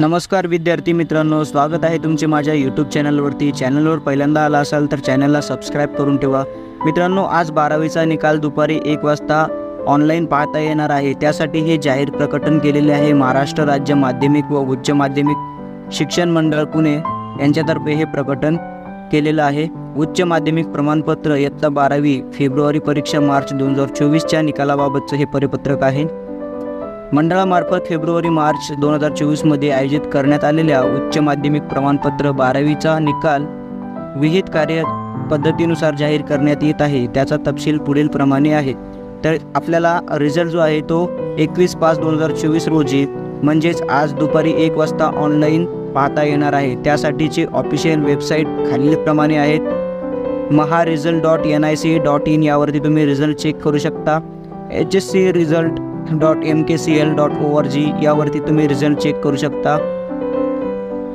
नमस्कार विद्यार्थी मित्रांनो स्वागत आहे तुमचे माझ्या यूट्यूब चॅनलवरती चॅनलवर पहिल्यांदा आला असाल तर चॅनलला सबस्क्राईब करून ठेवा. मित्रांनो आज बारावीचा निकाल दुपारी एक वाजता ऑनलाईन पाहता येणार आहे. त्यासाठी हे जाहीर प्रकटन केलेले आहे महाराष्ट्र राज्य माध्यमिक व उच्च माध्यमिक शिक्षण मंडळ पुणे. यांच्यातर्फे हे प्रकटन केलेलं आहे. उच्च माध्यमिक प्रमाणपत्र इयत्ता बारावी फेब्रुवारी परीक्षा मार्च दोन हजार चोवीसच्या निकालाबाबतचं हे परिपत्रक आहे. मंडळामार्फत फेब्रुवारी मार्च दोन हजार चोवीसमध्ये आयोजित करण्यात आलेल्या उच्च माध्यमिक प्रमाणपत्र बारावीचा निकाल विहित कार्य पद्धतीनुसार जाहीर करण्यात येत आहे. त्याचा तपशील पुढील प्रमाणे आहे. तर आपल्याला रिझल्ट जो आहे तो एकवीस पाच दोन हजार चोवीस रोजी म्हणजेच आज दुपारी एक वाजता ऑनलाईन पाहता येणार आहे. त्यासाठीची ऑफिशियल वेबसाईट खालीलप्रमाणे आहेत. Maha result dot N I C dot in यावरती तुम्ही रिझल्ट चेक करू शकता. H S C result dot M K C L dot O R G यावरती तुम्ही रिझल्ट चेक करू शकता.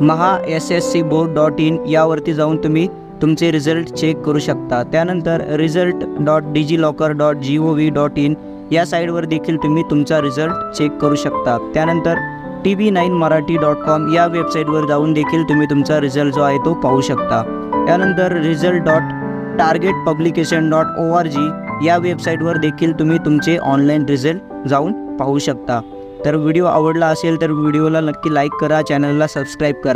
Maha S S C board dot in यावरती जाऊन तुम्ही तुमचे रिझल्ट चेक करू शकता. त्यानंतर result dot DigiLocker dot G O V dot in या साईडवर देखील तुम्ही तुमचा रिझल्ट चेक करू शकता. त्यानंतर T V nine Marathi dot com या वेबसाईटवर जाऊन देखील तुम्ही तुमचा रिझल्ट जो आहे तो पाहू शकता. त्यानंतर result dot target publication dot O R G या वेबसाईटवर देखील तुम्ही तुमचे ऑनलाईन रिझल्ट जाऊन पाहू शकता. तर व्हिडिओ आवडला असेल तर व्हिडिओला नक्की लाईक करा चॅनलला सबस्क्राईब करा.